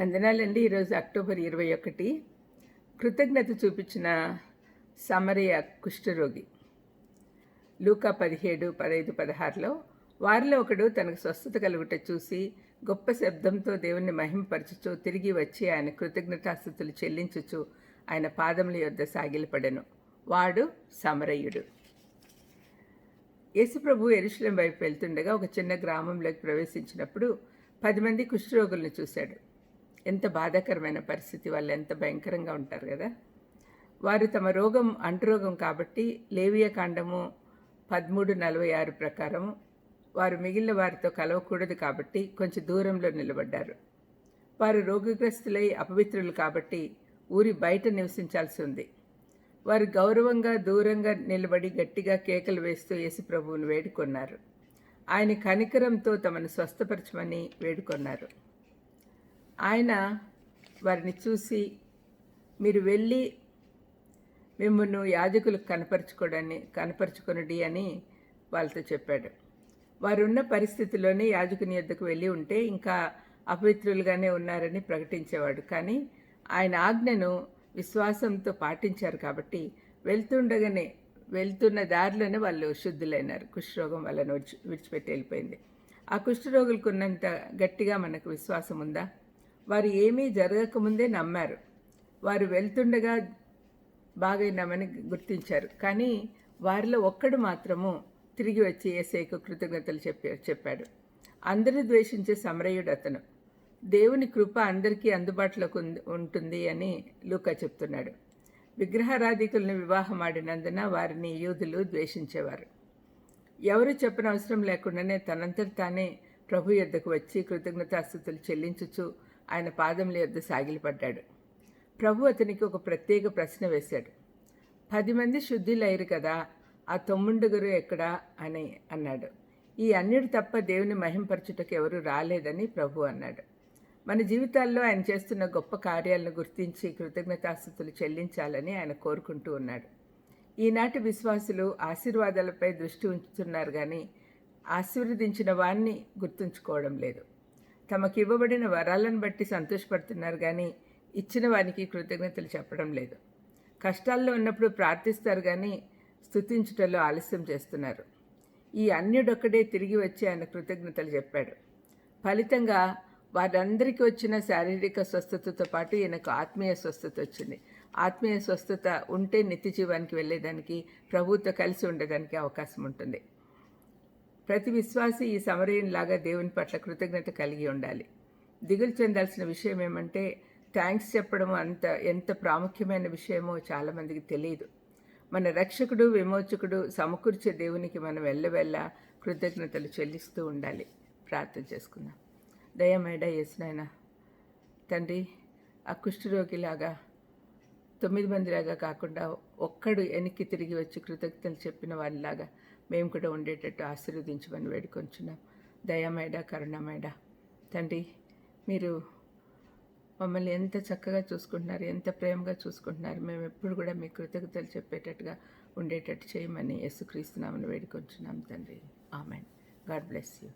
వందనాలండి. ఈరోజు అక్టోబర్ ఇరవై ఒకటి. కృతజ్ఞత చూపించిన సమరయ కుష్ఠరోగి. లూకా పదిహేడు పదహైదు పదహారులో వారిలో ఒకడు తనకు స్వస్థత కలుగుట చూసి గొప్ప శబ్దంతో దేవుణ్ణి మహింపరచుచు తిరిగి వచ్చి ఆయన కృతజ్ఞతాస్థుతులు చెల్లించుచు ఆయన పాదముల యొద్ద సాగిలపడెను. వాడు సమరయుడు. యేసుప్రభు ఎరుశలేం వైపు వెళ్తుండగా ఒక చిన్న గ్రామంలోకి ప్రవేశించినప్పుడు పది మంది కుష్ఠరోగులను చూశాడు. ఎంత బాధాకరమైన పరిస్థితి వాళ్ళు ఎంత భయంకరంగా ఉంటారు కదా. వారు తమ రోగం అంటురోగం కాబట్టి లేవియ కాండము పదమూడు నలభై ఆరు ప్రకారం వారు మిగిలిన వారితో కలవకూడదు కాబట్టి కొంచెం దూరంలో నిలబడ్డారు. వారు రోగగ్రస్తులై అపవిత్రులు కాబట్టి ఊరి బయట నివసించాల్సి ఉంది. వారు గౌరవంగా దూరంగా నిలబడి గట్టిగా కేకలు వేస్తూ యేసుప్రభువును వేడుకొన్నారు. ఆయన కనికరంతో తమను స్వస్థపరచమని వేడుకొన్నారు. ఆయన వారిని చూసి మీరు వెళ్ళి మిమ్మల్ని యాజకులకు కనపరుచుకోడని కనపరుచుకొనడి అని వాళ్ళతో చెప్పాడు. వారు ఉన్న పరిస్థితిలోనే యాజకుని యొద్దకు వెళ్ళి ఉంటే ఇంకా అపవిత్రులుగానే ఉన్నారని ప్రకటించేవాడు. కానీ ఆయన ఆజ్ఞను విశ్వాసంతో పాటించారు కాబట్టి వెళ్తుండగానే వెళ్తున్న దారిలోనే వాళ్ళు శుద్ధులైనారు. కుష్ఠరోగం వాళ్ళని విడిచి విడిచిపెట్టి వెళ్ళిపోయింది. ఆ కుష్ఠరోగులకు ఉన్నంత గట్టిగా మనకు విశ్వాసం ఉందా? వారు ఏమీ జరగకముందే నమ్మారు. వారు వెళ్తుండగా బాగైనామని గుర్తించారు. కానీ వారిలో ఒక్కడు మాత్రము తిరిగి వచ్చి ఏసైకు కృతజ్ఞతలు చెప్పా చెప్పాడు. అందరూ ద్వేషించే సమరయుడు అతను. దేవుని కృప అందరికీ అందుబాటులోకి ఉంటుంది అని లూకా చెప్తున్నాడు. విగ్రహారాధికులను వివాహం ఆడినందున వారిని యూదులు ద్వేషించేవారు. ఎవరు చెప్పనవసరం లేకుండానే తనంతట తానే ప్రభు యొద్దకు వచ్చి కృతజ్ఞతాస్థుతులు చెల్లించుచు ఆయన పాదముల యొద్ద సాగిలిపడ్డాడు ప్రభు అతనికి ఒక ప్రత్యేక ప్రశ్న వేశాడు. పది మంది శుద్ధులయ్యారు కదా ఆ తొమ్మిడుగురు ఎక్కడా అని అన్నాడు. ఈ అన్యుడు తప్ప దేవుని మహింపరచుటకు ఎవరు రాలేదని ప్రభు అన్నాడు. మన జీవితాల్లో ఆయన చేస్తున్న గొప్ప కార్యాలను గుర్తించి కృతజ్ఞతాస్థుతులు చెల్లించాలని ఆయన కోరుకుంటూ ఉన్నాడు. ఈనాటి విశ్వాసులు ఆశీర్వాదాలపై దృష్టి ఉంచుతున్నారు కానీ ఆశీర్వదించిన వారిని గుర్తుంచుకోవడం లేదు. తమకు ఇవ్వబడిన వరాలను బట్టి సంతోషపడుతున్నారు కానీ ఇచ్చిన వారికి కృతజ్ఞతలు చెప్పడం లేదు. కష్టాల్లో ఉన్నప్పుడు ప్రార్థిస్తారు కానీ స్థుతించుటలో ఆలస్యం చేస్తున్నారు. ఈ అన్యుడొక్కడే తిరిగి వచ్చి ఆయన కృతజ్ఞతలు చెప్పాడు. ఫలితంగా వారందరికీ వచ్చిన శారీరక స్వస్థతతో పాటు ఈయనకు ఆత్మీయ స్వస్థత వచ్చింది. ఆత్మీయ స్వస్థత ఉంటే నిత్య జీవానికి వెళ్ళేదానికి ప్రభుత్వ కలిసి ఉండేదానికి అవకాశం ఉంటుంది. ప్రతి విశ్వాసి ఈ సమరయంలాగా దేవుని పట్ల కృతజ్ఞత కలిగి ఉండాలి. దిగులు చెందాల్సిన విషయం ఏమంటే థ్యాంక్స్ చెప్పడం అంత ఎంత ప్రాముఖ్యమైన విషయమో చాలామందికి తెలియదు మన రక్షకుడు విమోచకుడు సమకూర్చే దేవునికి మనం వెళ్ళవెళ్ళ కృతజ్ఞతలు చెల్లిస్తూ ఉండాలి. ప్రార్థన చేసుకుందాం. దయమేడ యేసునాయన తండ్రి ఆ కుష్ఠరోగిలాగా తొమ్మిది మందిలాగా కాకుండా ఒక్కడు వెనక్కి తిరిగి వచ్చి కృతజ్ఞతలు చెప్పిన వాళ్ళలాగా మేము కూడా ఉండేటట్టు ఆశీర్వదించమని వేడుకొంచున్నాం. దయమేడ కరుణమేడ తండ్రి మీరు మమ్మల్ని ఎంత చక్కగా చూసుకుంటున్నారు ఎంత ప్రేమగా చూసుకుంటున్నారు మేము ఎప్పుడు కూడా మీ కృతజ్ఞతలు చెప్పేటట్టుగా ఉండేటట్టు చేయమని యేసుక్రీస్తున్నామని వేడుకొంచున్నాం తండ్రి. ఆమెన్. God bless you.